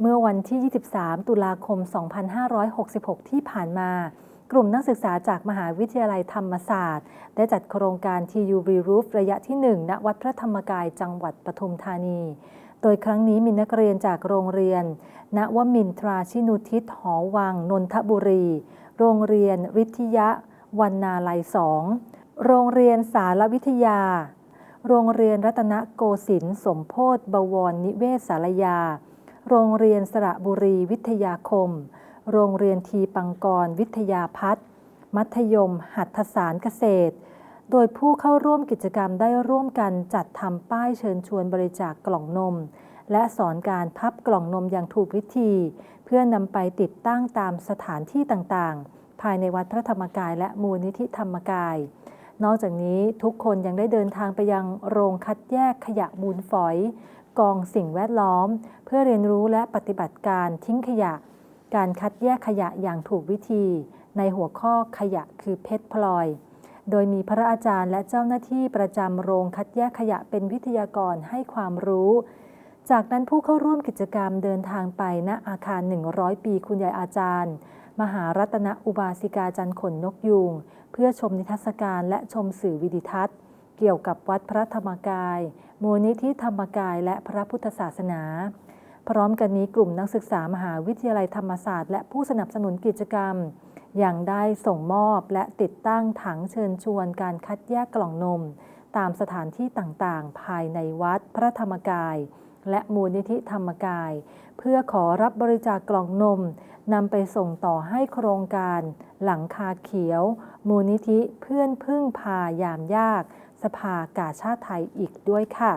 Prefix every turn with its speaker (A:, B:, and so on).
A: เมื่อวันที่ 23 ตุลาคม 2566 ที่ผ่านมา กลุ่มนักศึกษาจากมหาวิทยาลัยธรรมศาสตร์ ได้จัดโครงการ TU Re-Roof ระยะที่ 1 ณ วัดพระธรรมกายจังหวัดปทุมธานี โดยครั้งนี้มีนักเรียนจากโรงเรียน ณวมินทราชินุทิศหอวัง นนทบุรี โรงเรียนวิทยาวันนาลัยสอง โรงเรียนสารวิทยา โรงเรียนรัตนโกสินทร์สมโพธบวรนิเวศสารยา โรงเรียนสระบุรีวิทยาคม โรงเรียนทีปังกรวิทยาพัฒน์มัธยม หัตถสารเกษตร โดยผู้เข้าร่วมกิจกรรมได้ร่วมกันจัดทำป้ายเชิญชวนบริจาคกล่องนม และสอนการพับกล่องนมอย่างถูกวิธี เพื่อนำไปติดตั้งตามสถานที่ต่างๆ ภายในวัดพระธรรมกายและมูลนิธิธรรมกาย นอกจากนี้ทุกคนยังได้เดินทางไปยังโรงคัดแยกขยะมูลฝอย กองสิ่งแวดล้อม เพื่อเรียนรู้และปฏิบัติการทิ้งขยะ การคัดแยกขยะอย่างถูกวิธี ในหัวข้อขยะคือเพชรพลอย โดยมีพระอาจารย์และเจ้าหน้าที่ประจำโรงคัดแยกขยะเป็นวิทยากรให้ความรู้ จากนั้นผู้เข้าร่วมกิจกรรมเดินทางไปณอาคาร 100 ปีคุณยายอาจารย์ มหารัตนอุบาสิกาจันขนนกยูงเพื่อชมนิทรรศการและชมสื่อวิดิทัศน์ เกี่ยวกับวัดพระธรรมกาย มูลนิธิธรรมกายและพระพุทธศาสนา พร้อมกันนี้กลุ่มนักศึกษามหาวิทยาลัยธรรมศาสตร์ และผู้สนับสนุนกิจกรรมยังได้ส่งมอบและติดตั้งถังเชิญชวนการคัดแยกกล่องนม ตามสถานที่ต่างๆ ภายในวัดพระธรรมกาย และมูลนิธิธรรมกาย เพื่อขอรับบริจาคกล่องนม นำไปส่งต่อให้โครงการ หลังคาเขียว มูลนิธิเพื่อนพึ่งพายามยาก สภากาชาติไทยอีกด้วยค่ะ